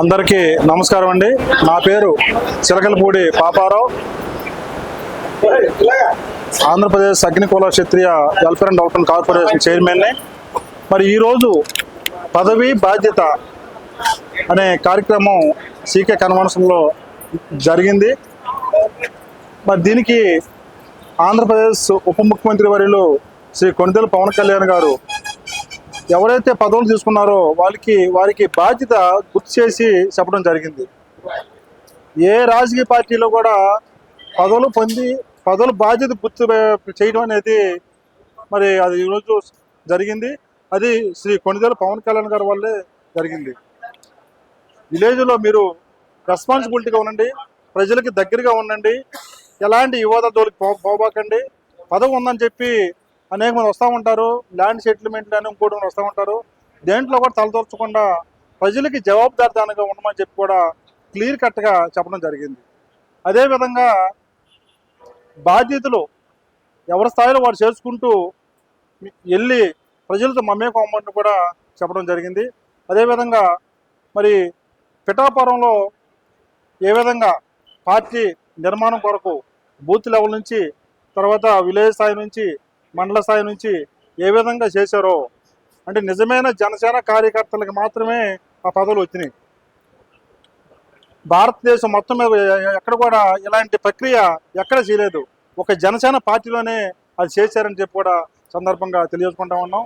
అందరికీ నమస్కారం అండి. నా పేరు Chilakalapudi Paparao. Andhra Pradesh Agnikula Kshatriya welfare and development corporation చైర్మన్ని మరి ఈరోజు పదవి బాధ్యత అనే కార్యక్రమం సీకే కన్వెన్షన్లో జరిగింది. మరి దీనికి ఆంధ్రప్రదేశ్ ఉప ముఖ్యమంత్రి వర్యులు శ్రీ కొణిదెల పవన్ కళ్యాణ్ గారు ఎవరైతే పదవులు తీసుకున్నారో వాళ్ళకి వారికి బాధ్యత గుర్తు చేసి చెప్పడం జరిగింది. ఏ రాజకీయ పార్టీలో కూడా పదవులు పొంది పదవులు బాధ్యత గుర్తు చేయడం అనేది మరి అది ఈరోజు జరిగింది. అది శ్రీ కొణిదెల పవన్ కళ్యాణ్ గారి వల్లే జరిగింది. విలేజ్లో మీరు రెస్పాన్సిబిలిటీగా ఉండండి ప్రజలకి దగ్గరగా ఉండండి ఎలాంటి వివాదాలు పోబాకండి. పదవి ఉందని చెప్పి అనేక మంది వస్తూ ఉంటారు ల్యాండ్ సెటిల్మెంట్లు అని ఇంకోటి వస్తూ ఉంటారు. దేంట్లో కూడా తలదూర్చకుండా ప్రజలకి జవాబుదారితనంగా ఉండమని చెప్పి కూడా క్లియర్ కట్గా చెప్పడం జరిగింది. అదేవిధంగా బాధ్యతలు ఎవరి స్థాయిలో వారు చేసుకుంటూ వెళ్ళి ప్రజలతో మమ్మేకోమని కూడా చెప్పడం జరిగింది. అదేవిధంగా మరి పిఠాపురంలో ఏ విధంగా పార్టీ నిర్మాణం కొరకు బూత్ లెవెల్ నుంచి తర్వాత విలేజ్ స్థాయి నుంచి మండల స్థాయి నుంచి ఏ విధంగా చేశారో. అంటే నిజమైన జనసేన కార్యకర్తలకు మాత్రమే ఆ పదవులు వచ్చినాయి. భారతదేశం మొత్తం మీద ఎక్కడ కూడా ఇలాంటి ప్రక్రియ ఎక్కడ చేయలేదు. ఒక జనసేన పార్టీలోనే అది చేశారని చెప్పి కూడా సందర్భంగా తెలియజేసుకుంటా ఉన్నాం.